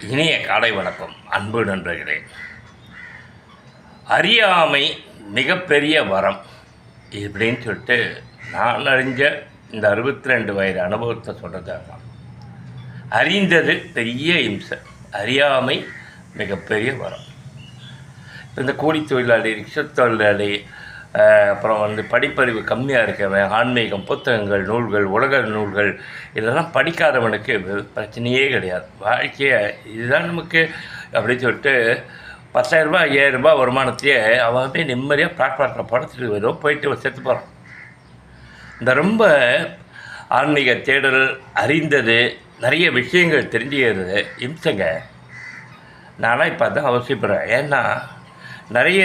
இனிய காலை வணக்கம். அன்பு நண்பர்களே அறியாமை மிகப்பெரிய வரம் இப்படின்னு சொல்லிட்டு நான் அறிஞ்ச இந்த அறுபத்தி ரெண்டு வயது அனுபவத்தை சொல்கிறதாக அறிந்தது பெரிய இம்சை. அறியாமை மிகப்பெரிய வரம். இந்த கூலி தொழிலாளி ரிக்ஷா தொழிலாளி அப்புறம் வந்து படிப்பறிவு கம்மியாக இருக்கவன் ஆன்மீகம் புத்தகங்கள் நூல்கள் உலக நூல்கள் இதெல்லாம் படிக்காதவனுக்கு பிரச்சனையே கிடையாது. வாழ்க்கையை இதுதான் நமக்கு அப்படின்னு சொல்லிட்டு பத்தாயிரரூபா ஐயாயிரரூபா வருமானத்தையே அவன் நிம்மதியாக பிளாட்ஃபார்மில் படத்துட்டு வரும் போயிட்டு செத்து போகிறான் இந்த ரொம்ப ஆன்மீக தேடல் அறிந்தது நிறைய விஷயங்கள் தெரிஞ்சுக்கிறது இம்சங்க. நானாக இப்போ அதான் அவசியப்படுறேன். ஏன்னா நிறைய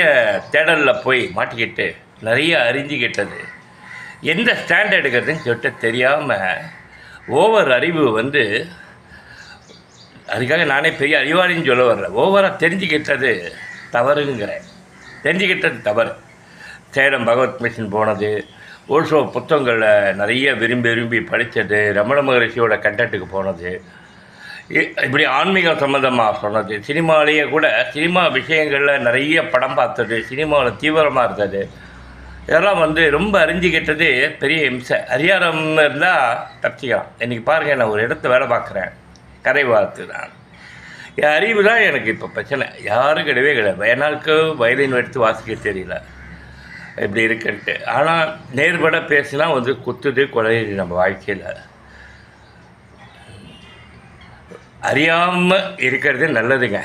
தேடலில் போய் மாட்டிக்கிட்டு நிறைய அறிஞ்சிக்கிட்டது எந்த ஸ்டாண்ட் எடுக்கிறதுன்னு சொல்லிட்டு தெரியாமல் ஓவர் அறிவு வந்து அதுக்காக நானே பெரிய அறிவாளின்னு சொல்ல வரல. ஓவராக தெரிஞ்சுக்கிட்டது தவறுங்கிறேன். தெரிஞ்சுக்கிட்டது தவறு. சேலம் பகவத் மிஷன் போனது. ஓல்சோ புத்தகங்களை நிறைய விரும்பி விரும்பி படித்தது. ரமண மகரிஷியோட கண்டென்ட்டுக்கு போனது. இ- இப்படி ஆன்மீகம் சம்மந்தமாக சொன்னது. சினிமாலேயே கூட சினிமா விஷயங்களில் நிறைய படம் பார்த்தது. சினிமாவில் தீவிரமாக இருந்தது. இதெல்லாம் வந்து ரொம்ப அறிஞ்சிக்கிட்டது பெரிய இம்சை. அறியாரம் இருந்தால் தப்பிச்சிக்கலாம். இன்றைக்கி பாருங்கள் நான் ஒரு இடத்த வேலை பார்க்குறேன். கரை பார்த்து தான். என் அறிவு தான் எனக்கு இப்போ பிரச்சனை. யாரும் கிடையவே கிடையாது. எனக்கு வயலின் எடுத்து வாசிக்க தெரியல. இப்படி இருக்குன்ட்டு. ஆனால் நேர்பட பேசினா வந்து குத்துது குறையுது நம்ம வாழ்க்கையில். அறியாமல் இருக்கிறது நல்லதுங்க.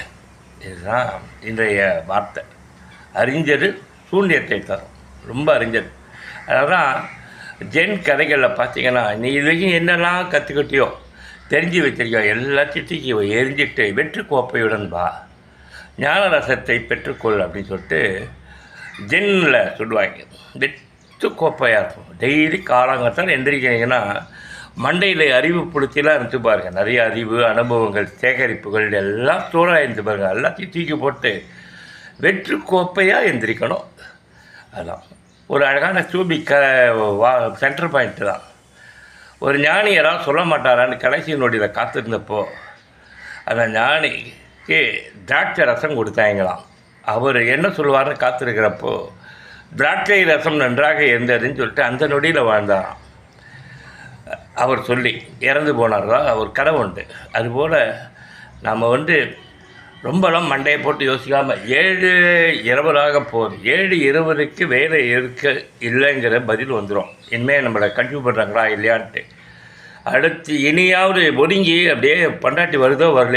இதுதான் இன்றைய வார்த்தை. அறிஞ்சது சூன்யத்தை தரும். ரொம்ப அறிஞ்சது அதனால் ஜென் கதைகளில் பார்த்தீங்கன்னா நீ இது வரைக்கும் என்னெல்லாம் கற்றுக்கிட்டியோ தெரிஞ்சு வச்சிருக்கியோ எல்லாத்தையும் தூக்கி எரிஞ்சிட்டு வெற்று கோப்பையுடன் வா. ஞான ரசத்தை பெற்றுக்கொள் அப்படின்னு சொல்லிட்டு ஜென்னில் சொல்லுவாங்க. வெற்று கோப்பையாக இருக்கும். டெய்லி காலங்கத்தான் எந்திரிக்கிறீங்கன்னா மண்டையில் அறிவு புடுத்திலாம் இருந்து பாருங்க. நிறைய அறிவு அனுபவங்கள் சேகரிப்புகள் எல்லாம் ஸ்டோராக இருந்து பாருங்கள் எல்லாத்தையும் தூக்கி போட்டு வெற்று கோப்பையாக எந்திரிக்கணும். அதான். ஒரு அழகான சூபி க வா சென்டர் பாயிண்ட்டு தான். ஒரு ஞானி யாராவது சொல்ல மாட்டாரான்னு கடைசி நொடியில் காத்திருந்தப்போ அந்த ஞானிக்கு திராட்சை ரசம் கொடுத்தாங்களாம். அவர் என்ன சொல்லுவார்னு காத்திருக்கிறப்போ திராட்சை ரசம் நன்றாக இருந்ததுன்னு சொல்லிட்டு அந்த நொடியில் வாழ்ந்தாராம். அவர் சொல்லி இறந்து போனாரா அவர் கனவு உண்டு. அதுபோல் நாம் வந்து ரொம்பலாம் மண்டையை போட்டு யோசிக்காமல் ஏழு இருபதாக போகுது ஏழு இருபதுக்கு வேலை இருக்க இல்லைங்கிற பதில் வந்துடும் இனிமேல் நம்மளை கன்ஃபியூ பண்ணுறாங்களா இல்லையான்ட்டு. அடுத்து இனியாவது ஒதுங்கி அப்படியே பண்டாட்டி வருதோ வரலையோ